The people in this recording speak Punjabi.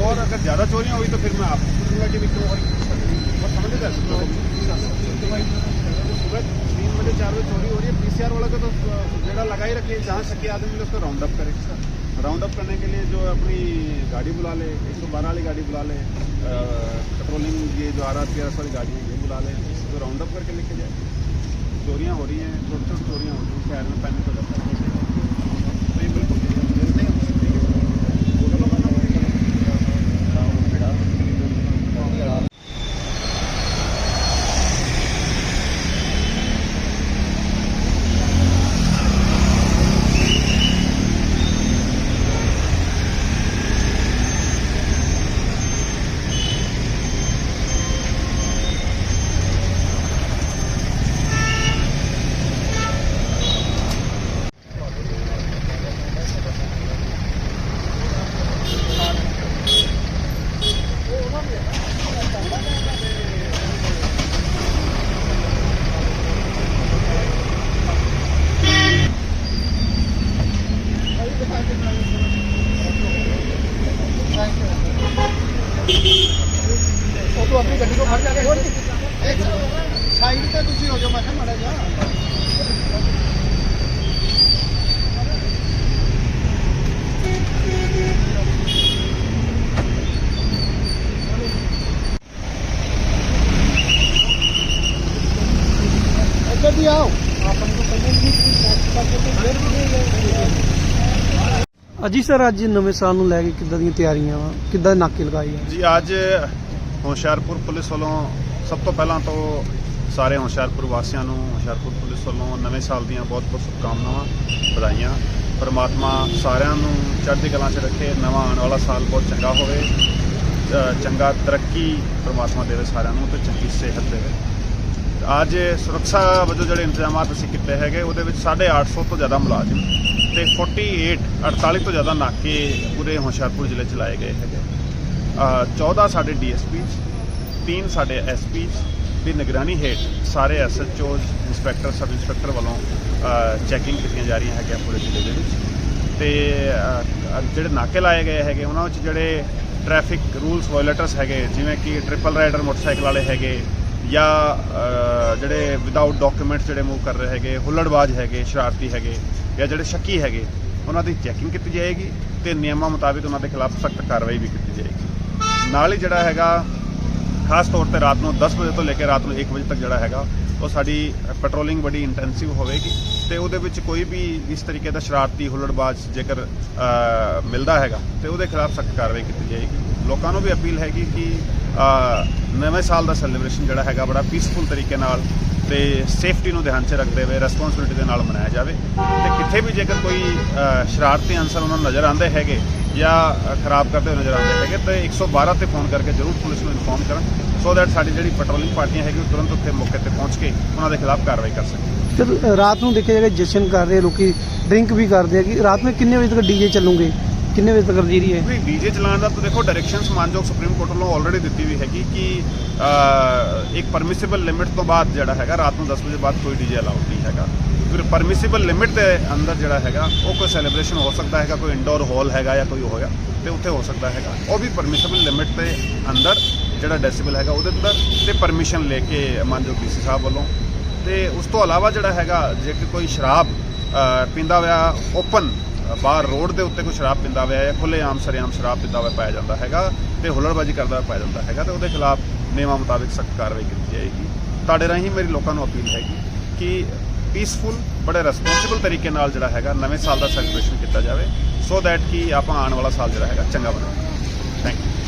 और अगर ज़्यादा चोरियाँ हुई तो फिर मैं आपको पूछूँगा कि भी क्यों और गए सुबह तीन बजे, चार बजे चोरी हो रही है। पीसीआर वाला को तो जेड़ा लगा ही रखे जहाँ सके आदमी उसको राउंड अप करे। राउंड अप करने के लिए जो अपनी गाड़ी बुला ले, एक सौ बारह वाली गाड़ी बुला ले पेट्रोलिंग ये जो आर आर पी वाली गाड़ी है, ये बुला ले तो राउंड अप करके लेके जाए। चोरियाँ हो रही हैं छोटी छोटी चोरियाँ हो रही हैं, शहर में पहले तो लगता है। ਉਹ ਤੋਂ ਆਪਣੀ ਗੱਡੀ ਕੋ ਖੜ ਜਾ ਕੇ ਹੋਰ ਸਾਈਡ ਤੇ ਤੁਸੀਂ ਹੋ ਜਾਓ, ਮੈਂ ਕਿਹਾ ਮੜਾ ਜਾ ਇੱਧਰ ਦੀ ਆਓ। ਆਪਾਂ ਨੂੰ ਪਹਿਲਾਂ ਵੀ ਟੈਕਸ ਕਰਕੇ ਤੇ ਵੀ ਨਹੀਂ ਅਜੀ ਸਰ, ਅੱਜ ਨਵੇਂ ਸਾਲ ਨੂੰ ਲੈ ਕੇ ਕਿੱਦਾਂ ਦੀਆਂ ਤਿਆਰੀਆਂ ਵਾ? ਕਿੱਦਾਂ ਨਾਕੇ ਲਗਾਏ ਆ? ਜੀ, ਅੱਜ ਹੁਸ਼ਿਆਰਪੁਰ ਪੁਲਿਸ ਵੱਲੋਂ ਸਭ ਤੋਂ ਪਹਿਲਾਂ ਤੋਂ ਸਾਰੇ ਹੁਸ਼ਿਆਰਪੁਰ ਵਾਸੀਆਂ ਨੂੰ ਹੁਸ਼ਿਆਰਪੁਰ ਪੁਲਿਸ ਵੱਲੋਂ ਨਵੇਂ ਸਾਲ ਦੀਆਂ ਬਹੁਤ-ਬਹੁਤ ਸ਼ੁਭਕਾਮਨਾਵਾਂ ਵਧਾਈਆਂ। ਪਰਮਾਤਮਾ ਸਾਰਿਆਂ ਨੂੰ ਚੜ੍ਹਦੀ ਕਲਾ 'ਚ ਰੱਖੇ, ਨਵਾਂ ਆਉਣ ਵਾਲਾ ਸਾਲ ਬਹੁਤ ਚੰਗਾ ਹੋਵੇ। ਚੰਗਾ ਤਰੱਕੀ ਪਰਮਾਤਮਾ ਦੇਵੇ ਸਾਰਿਆਂ ਨੂੰ ਤੇ ਚੰਗੀ ਸਿਹਤ ਦੇਵੇ। ਅੱਜ ਸੁਰੱਖਿਆ ਵਜੋਂ ਜਿਹੜੇ ਇੰਤਜ਼ਾਮਾਤ ਅਸੀਂ ਕੀਤੇ ਹੈਗੇ, ਉਹਦੇ ਵਿੱਚ 850 ਤੋਂ ਜ਼ਿਆਦਾ ਮੁਲਾਜ਼ਮ ਤੇ 48 48 ਤੋਂ ਜ਼ਿਆਦਾ ਨਾਕੇ ਪੂਰੇ ਹੁਸ਼ਿਆਰਪੁਰ ਜ਼ਿਲ੍ਹੇ ਚ ਲਾਏ ਗਏ ਹੈਗੇ। ਅ, 14 ਸਾਡੇ ਡੀਐਸਪੀਜ਼ 3 ਸਾਡੇ ਐਸਪੀਜ਼ ਦੀ ਨਿਗਰਾਨੀ ਹੇਠ ਸਾਰੇ ਐਸਐਚਓਜ਼ ਇੰਸਪੈਕਟਰ ਸਬ ਇੰਸਪੈਕਟਰ ਵੱਲੋਂ ਚੈਕਿੰਗ ਕੀਤੀਆਂ ਜਾ ਰਹੀਆਂ ਹੈਗੀਆਂ ਪੂਰੇ ਜ਼ਿਲ੍ਹੇ ਦੇ ਵਿੱਚ। ਤੇ ਜਿਹੜੇ ਨਾਕੇ ਲਾਏ ਗਏ ਹੈਗੇ ਉਹਨਾਂ ਵਿੱਚ ਜਿਹੜੇ ਟ੍ਰੈਫਿਕ ਰੂਲਸ ਵਾਇਲੇਟਰਸ ਹੈਗੇ ਜਿਵੇਂ ਕਿ ਟ੍ਰਿਪਲ ਰਾਈਡਰ ਮੋਟਰਸਾਈਕਲ ਵਾਲੇ ਹੈਗੇ ਜਾਂ ਜਿਹੜੇ ਵਿਦਆਊਟ ਡਾਕੂਮੈਂਟਸ ਜਿਹੜੇ ਮੂਵ ਕਰ ਰਹੇ ਹੈਗੇ, ਹੁੱਲੜਬਾਜ਼ ਹੈਗੇ, ਸ਼ਰਾਰਤੀ ਹੈਗੇ, ਜਾਂ ਜਿਹੜੇ ਸ਼ੱਕੀ ਹੈਗੇ, ਉਹਨਾਂ ਦੀ ਚੈਕਿੰਗ ਕੀਤੀ ਜਾਏਗੀ ਤੇ ਨਿਯਮਾਂ ਮੁਤਾਬਿਕ ਉਹਨਾਂ ਦੇ ਖਿਲਾਫ ਸਖਤ ਕਾਰਵਾਈ ਵੀ ਕੀਤੀ ਜਾਏਗੀ। ਨਾਲ ਹੀ ਜਿਹੜਾ ਹੈਗਾ, ਖਾਸ ਤੌਰ ਤੇ ਰਾਤ ਨੂੰ 10 ਵਜੇ ਤੋਂ ਲੈ ਕੇ ਰਾਤ ਨੂੰ 1 ਵਜੇ ਤੱਕ ਜਿਹੜਾ ਹੈਗਾ, ਉਹ ਸਾਡੀ ਪੈਟਰੋਲਿੰਗ ਬੜੀ ਇੰਟੈਂਸਿਵ ਹੋਵੇਗੀ ਤੇ ਉਹਦੇ ਵਿੱਚ ਕੋਈ ਵੀ ਇਸ ਤਰੀਕੇ ਦਾ ਸ਼ਰਾਰਤੀ ਹੁੱਲੜਬਾਜ਼ ਜੇਕਰ ਮਿਲਦਾ ਹੈਗਾ, ਤੇ ਉਹਦੇ ਖਿਲਾਫ ਸਖਤ ਕਾਰਵਾਈ ਕੀਤੀ ਜਾਏਗੀ। ਲੋਕਾਂ ਨੂੰ ਵੀ ਅਪੀਲ ਹੈਗੀ ਕਿ ਨਵੇਂ ਸਾਲ ਦਾ ਸੈਲੀਬ੍ਰੇਸ਼ਨ ਜਿਹੜਾ ਹੈਗਾ ਬੜਾ ਪੀਸਫੁਲ ਤਰੀਕੇ ਨਾਲ ਤੇ ਸੇਫਟੀ ਨੂੰ ਧਿਆਨ 'ਚ ਰੱਖਦੇ ਹੋਏ ਰੈਸਪੌਂਸਿਬਿਲਟੀ ਦੇ ਨਾਲ ਮਨਾਇਆ ਜਾਵੇ। ਤੇ ਕਿੱਥੇ ਵੀ ਜੇਕਰ ਕੋਈ ਸ਼ਰਾਰਤੀ ਅਨਸਰ ਉਹਨਾਂ ਨੂੰ ਨਜ਼ਰ ਆਉਂਦੇ ਹੈਗੇ ਜਾਂ ਖਰਾਬ ਕਰਦੇ ਹੋਏ ਨਜ਼ਰ ਆਉਂਦੇ ਹੈਗੇ, ਤੇ 112 ਤੇ ਫੋਨ ਕਰਕੇ ਜ਼ਰੂਰ ਪੁਲਿਸ ਨੂੰ ਇਨਫੋਰਮ ਕਰਨ ਸੋ ਦੈਟ ਸਾਡੀ ਜਿਹੜੀ ਪੈਟਰੋਲਿੰਗ ਪਾਰਟੀਆਂ ਹੈਗੀ ਉਹ ਤੁਰੰਤ ਉੱਥੇ ਮੌਕੇ ਤੇ ਪਹੁੰਚ ਕੇ ਉਹਨਾਂ ਦੇ ਖਿਲਾਫ ਕਾਰਵਾਈ ਕਰ ਸਕਣ। ਸਰ, ਰਾਤ ਨੂੰ ਦੇਖਿਆ ਜਾਏਗਾ ਜਸ਼ਨ ਕਰ ਰਹੇ ਲੋਕੀ ਡਰਿੰਕ ਵੀ ਕਰਦੇ ਆ ਕਿ ਰਾਤ ਨੂੰ ਕਿੰਨੇ ਵਜੇ ਤੱਕ ਡੀਜੇ ਚੱਲੂਗੇ? ਕਿੰਨੇ ਵਜੇ ਤੱਕ ਜੀਰੀ ਹੈ? ਵੀ ਡੀਜੇ ਚਲਾਉਣ ਦਾ ਤਾਂ ਦੇਖੋ ਡਾਇਰੈਕਸ਼ਨਸ ਮਾਨਯੋਗ ਸੁਪਰੀਮ ਕੋਰਟ ਵੱਲੋਂ ਆਲਰੇਡੀ ਦਿੱਤੀ ਵੀ ਹੈਗੀ ਕਿ ਇੱਕ ਪਰਮਿਸਿਬਲ ਲਿਮਿਟ ਤੋਂ ਬਾਅਦ ਜਿਹੜਾ ਹੈਗਾ, ਰਾਤ ਨੂੰ 10 ਵਜੇ ਬਾਅਦ ਕੋਈ ਡੀਜੇ ਅਲਾਉਡ ਨਹੀਂ ਹੈਗਾ। ਫਿਰ ਪਰਮਿਸਿਬਲ ਲਿਮਿਟ ਦੇ ਅੰਦਰ ਜਿਹੜਾ ਹੈਗਾ, ਉਹ ਕੋਈ ਸੈਲੀਬ੍ਰੇਸ਼ਨ ਹੋ ਸਕਦਾ ਹੈਗਾ, ਕੋਈ ਇਨਡੋਰ ਹਾਲ ਹੈਗਾ ਜਾਂ ਕੋਈ ਹੋਇਆ ਤੇ ਉੱਥੇ ਹੋ ਸਕਦਾ ਹੈਗਾ। ਉਹ ਵੀ ਪਰਮਿਸਿਬਲ ਲਿਮਿਟ ਦੇ ਅੰਦਰ ਜਿਹੜਾ ਡੈਸੀਬਲ ਹੈਗਾ, ਉਹਦੇ ਅੰਦਰ ਤੇ ਪਰਮਿਸ਼ਨ ਲੈ ਕੇ ਮਾਨਯੋਗ ਡੀਸੀ ਸਾਹਿਬ ਵੱਲੋਂ। ਤੇ ਉਸ ਤੋਂ ਇਲਾਵਾ ਜਿਹੜਾ ਹੈਗਾ, ਜੇ ਕੋਈ ਸ਼ਰਾਬ ਪੀਂਦਾ ਹੋਇਆ ਓਪਨ ਬਾਹਰ ਰੋਡ ਦੇ ਉੱਤੇ ਕੋਈ ਸ਼ਰਾਬ ਪੀਂਦਾ ਹੋਇਆ ਜਾਂ ਖੁੱਲੇ ਆਮ ਸਰੇਆਮ ਸ਼ਰਾਬ ਪੀਂਦਾ ਹੋਇਆ ਪਾਇਆ ਜਾਂਦਾ ਹੈਗਾ ਤੇ ਹੁੱਲੜਬਾਜ਼ੀ ਕਰਦਾ ਹੋਇਆ ਪਾਇਆ ਜਾਂਦਾ ਹੈਗਾ ਤੇ ਉਹਦੇ ਖਿਲਾਫ ਨਿਯਮਾਂ ਮੁਤਾਬਿਕ ਸਖਤ ਕਾਰਵਾਈ ਕੀਤੀ ਜਾਏਗੀ। ਤੁਹਾਡੇ ਰਾਹੀਂ ਮੇਰੀ ਲੋਕਾਂ ਨੂੰ ਅਪੀਲ ਹੈਗੀ ਕਿ ਪੀਸਫੁਲ ਬੜੇ ਰਿਸਪੌਂਸਿਬਲ ਤਰੀਕੇ ਨਾਲ ਜਿਹੜਾ ਹੈਗਾ ਨਵੇਂ ਸਾਲ ਦਾ ਸੈਲੀਬ੍ਰੇਸ਼ਨ ਕੀਤਾ ਜਾਵੇ ਸੋ ਦੈਟ ਕਿ ਆਪਾਂ ਆਉਣ ਵਾਲਾ ਸਾਲ ਜਿਹੜਾ ਹੈਗਾ ਚੰਗਾ ਬਣੇ। Thank you